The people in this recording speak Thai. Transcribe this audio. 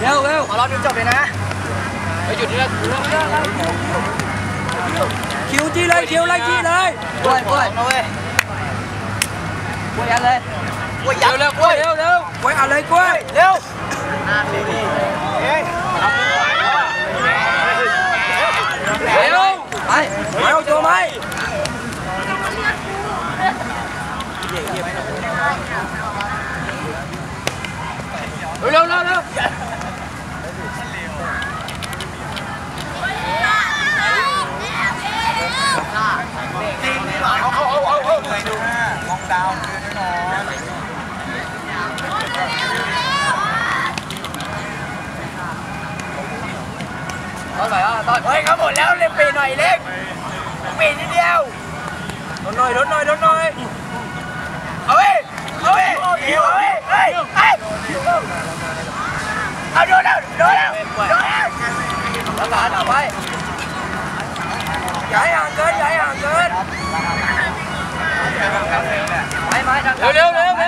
เร็วเร็วขอรอบนี้จบเลยนะไปหยุดนี่แล้วคิวจี้เลยคิวไล่จี้เลยกล้วยกล้วยนะเว้ยกล้วยอันเลยกล้วยยักษ์เร็วกล้วยเร็วเร็วกล้วยอันเลยกล้วยเร็วเฮ้ยเร็วไปไปเอาตัวไหมเร็วเร็วเร็ว เอาเอาเอาเอาเอาไปดูมองดาวคือน้อย ตอนไหนอะตอนเฮ้ยเขาหมดแล้วเล่นปีหน่อยเล็กปีนิดเดียวลดหน่อยลดหน่อยลดหน่อยเอาเว้ยเอาเว้ยเอาเว้ยเฮ้ยเฮ้ยเอาโดนแล้วโดนแล้วโดนแล้วรักษาต่อไปอย่าให้ห่างเกินอย่าให้ห่างเกินไปไปทางเร็วเร็วเร็ว